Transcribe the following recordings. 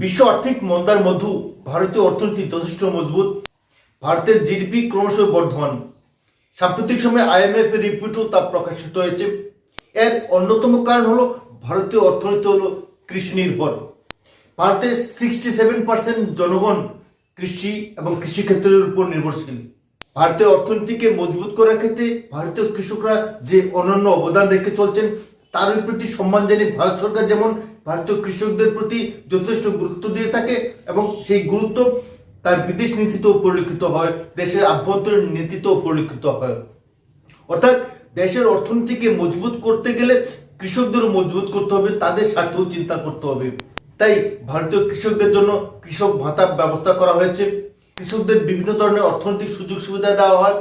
বিশ্ব আর্থিক মন্দার মধ্যে ভারতীয় অর্থনীতি যথেষ্ট মজবুত। ভারতের জিডিপি ক্রমশ বর্ধমান। সাম্প্রতিক সময়ে আইএমএফ এর রিপোর্টও তা প্রকাশিত হয়েছে। এর অন্যতম কারণ হলো ভারতীয় অর্থনীতি হলো কৃষি নির্ভর। ভারতের সিক্সটি সেভেন পার্সেন্ট জনগণ কৃষি এবং কৃষিক্ষেত্রের উপর নির্ভরশীল। ভারতীয় অর্থনীতিকে মজবুত করার ক্ষেত্রে ভারতীয় কৃষকরা যে অনন্য অবদান রেখে চলছেন, তার প্রতি সম্মান জানিয়ে ভারত সরকার যেমন ভারতীয় কৃষকদের প্রতি যথেষ্ট গুরুত্ব দিয়ে থাকে এবং সেই গুরুত্ব তার বিদেশ নীতিতেও পরিলক্ষিত হয়, দেশের আভ্যন্তরীণ নীতিতেও পরিলক্ষিত হয়। অর্থাৎ দেশের অর্থনীতিকে মজবুত করতে গেলে কৃষকদেরও মজবুত করতে হবে, তাদের স্বার্থও চিন্তা করতে হবে। তাই ভারতীয় কৃষকদের জন্য কৃষক ভাতা ব্যবস্থা করা হয়েছে। কৃষকদের বিভিন্ন ধরনের অর্থনৈতিক সুযোগ সুবিধা দেওয়া হয়।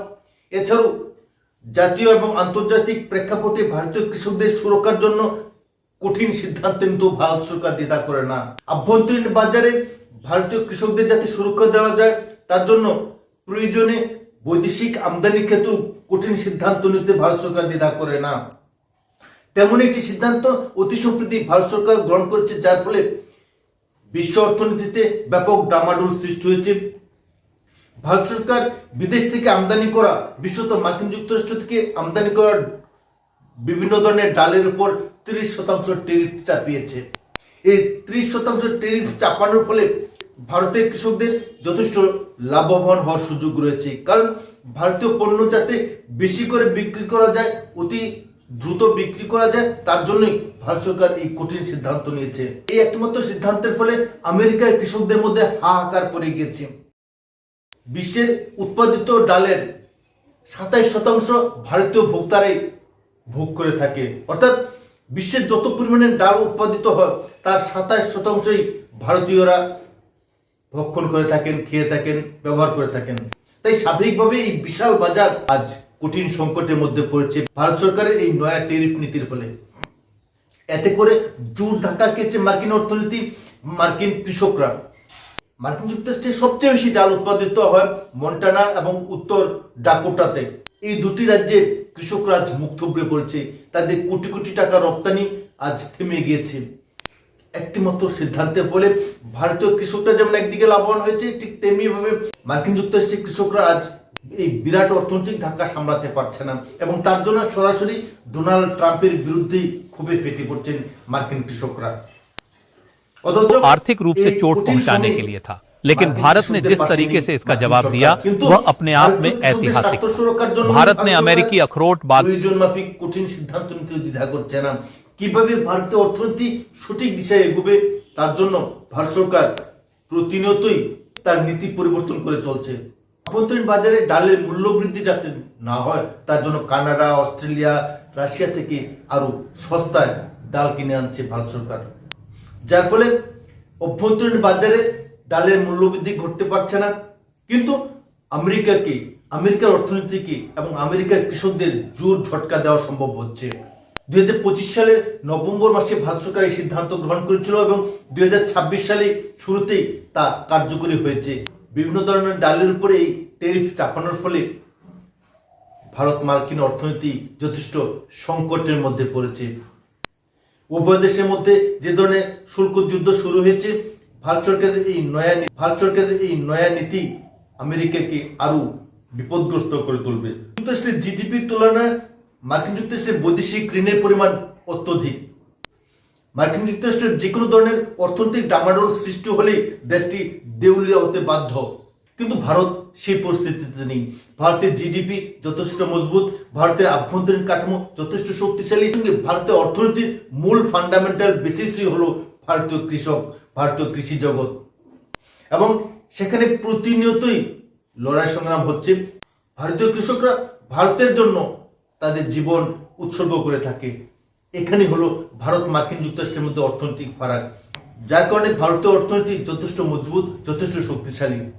এছাড়াও জাতীয় এবং আন্তর্জাতিক প্রেক্ষাপটে ভারতীয় কৃষকদের সুরক্ষার জন্য কঠিন সিদ্ধান্ত কিন্তু ভারত সরকার দ্বিধা করে না। আভ্যন্তরীণ বাজারে ভারতীয় কৃষকদের যাতে সুরক্ষা দেওয়া যায়, তার জন্য প্রয়োজনে বৈদেশিক আমদানির ক্ষেত্রেও কঠিন সিদ্ধান্ত নিতে ভারত সরকার দ্বিধা করে না। তেমন একটি সিদ্ধান্ত অতি সম্প্রতি ভারত সরকার গ্রহণ করেছে, যার ফলে বিশ্ব অর্থনীতিতে ব্যাপক ডামাডোল সৃষ্টি হয়েছে। ভারত সরকার বিদেশ থেকে আমদানি করা, বিশেষত মার্কিন যুক্তরাষ্ট্র থেকে আমদানি করা বিভিন্ন ধরনের ডালের উপর তিরিশ শতাংশ টেরিফ চাপিয়েছে। এই ত্রিশ শতাংশ টেরিফ চাপানোর ফলে ভারতের কৃষকদের যথেষ্ট লাভবান হওয়ার সুযোগ রয়েছে। কারণ ভারতীয় পণ্য যাতে বেশি করে বিক্রি করা যায়, অতি দ্রুত বিক্রি করা যায়, তার জন্যই ভারত সরকার এই কঠিন সিদ্ধান্ত নিয়েছে। এই একমাত্র সিদ্ধান্তের ফলে আমেরিকার কৃষকদের মধ্যে হাহাকার পড়ে গিয়েছে। বিশ্বের উৎপাদিত ডালের সাতাইশ শতাংশ ভারতীয় ভোক্তারাই ভোগ করে থাকে। অর্থাৎ বিশ্বের যত পরিমাণে ডাল উৎপাদিত হয়, তার সাতাইশ শতাংশই ভারতীয়রা ভক্ষণ করে থাকেন, খেয়ে থাকেন, ব্যবহার করে থাকেন। তাই স্বাভাবিকভাবে এই বিশাল বাজার আজ কঠিন সংকটের মধ্যে পড়েছে। ভারত সরকারের এই নয়া টেরিফ নীতির ফলে। এতে করে জোর ধাক্কা খেয়েছে মার্কিন অর্থনীতি, মার্কিন কৃষকরা। মার্কিন যুক্তরাষ্ট্রে সবচেয়ে বেশি ডাল উৎপাদিত হয় মন্টানা এবং উত্তর ডাকোটাতে। এই দুটি রাজ্যের কৃষকরা মুখ থুবড়ে পড়েছে। তাদের কোটি কোটি টাকা রপ্তানি আজ থেমে গিয়েছে একটি মাত্র সিদ্ধান্তের ফলে ভারতীয় কৃষকরা যেমন একদিকে লাভবান হয়েছে ঠিক তেমনি ভাবে মার্কিন যুক্তরাষ্ট্রের কৃষকরা আজ এই বিরাট অর্থনৈতিক ধাক্কা সামলাতে পারছে না এবং তার জন্য সরাসরি ডোনাল্ড ট্রাম্পের বিরুদ্ধেই খুবই ফেটে পড়ছেন মার্কিন কৃষকরা অথচ आर्थिक रूप से এই चोट কঠিন पहुंचाने সময়ে के लिए था लेकिन মার্কিন भारत ने কৃষকদের जिस পাশে तरीके নেই से इसका মার্কিন जवाब সরকার। दिया কিন্তু वह अपने आप में ভারতীয় কৃষকদের ऐतिहासिक স্বার্থ সুরক্ষার জন্য भारत ने ভারত अमेरिकी সরকার अखरोट बाद প্রয়োজন মাফিক কঠিন সিদ্ধান্ত নিতে দ্বিধা করছে না কিভাবে ভারতীয় অর্থনীতি সঠিক দিশায় এগোবে তার জন্য ভারত সরকার প্রতিনিয়তই তার নীতি পরিবর্তন করে চলছে আভ্যন্তরীণ বাজারে ডালের মূল্য বৃদ্ধি যাতে না হয় তার জন্য কানাডা অস্ট্রেলিয়া রাশিয়া থেকে আরো সস্তায় ডাল কিনে আনছে ভারত সরকার যার ফলে অভ্যন্তরীণ বাজারে ডালের মূল্য বৃদ্ধি ঘটতে পারছে না। কিন্তু আমেরিকাকে, আমেরিকার অর্থনীতিকে এবং আমেরিকার কৃষকদের জোর ঝটকা দেওয়া সম্ভব হচ্ছে। দুই সালের নভেম্বর মাসে ভারত সরকার এই সিদ্ধান্ত গ্রহণ করেছিল এবং দুই সালে শুরুতেই তা কার্যকরী হয়েছে। বিভিন্ন ধরনের ডালের উপরে এই টেরিফ চাপানোর ফলে ভারত মার্কিন অর্থনীতি যথেষ্ট সংকটের মধ্যে পড়েছে। উভয় দেশের মধ্যে যে ধরনের শুল্ক যুদ্ধ শুরু হয়েছে ভারত সরকারের এই নয়া ভারত সরকারের এই নয়া নীতি আমেরিকাকে আরও বিপদগ্রস্ত করে তুলবে। যুক্তরাষ্ট্রের জিডিপির তুলনায় মার্কিন যুক্তরাষ্ট্রের বৈদেশিক ঋণের পরিমাণ অত্যধিক। মার্কিন যুক্তরাষ্ট্রের যে কোনো ধরনের অর্থনৈতিক ডামাডোল সৃষ্টি হলেই দেশটি দেউলিয়া হতে বাধ্য। কিন্তু ভারত সেই পরিস্থিতিতে নেই। ভারতের জিডিপি যথেষ্ট মজবুত ভারতের আভ্যন্তরীণ কাঠামো যথেষ্ট শক্তিশালী ভারতের অর্থনীতির মূল ফান্ডামেন্টাল বেসিসই হলো ভারতীয় কৃষক। ভারতীয় কৃষি জগৎ। এবং সেখানে প্রতিনিয়তই লড়াই সংগ্রাম হচ্ছে। ভারতীয় কৃষকরা ভারতের জন্য তাদের জীবন উৎসর্গ করে থাকে। এখানে হলো ভারত মার্কিন যুক্তরাষ্ট্রের মধ্যে অর্থনৈতিক ফারাক। যার কারণে ভারতীয় অর্থনীতি যথেষ্ট মজবুত, যথেষ্ট শক্তিশালী।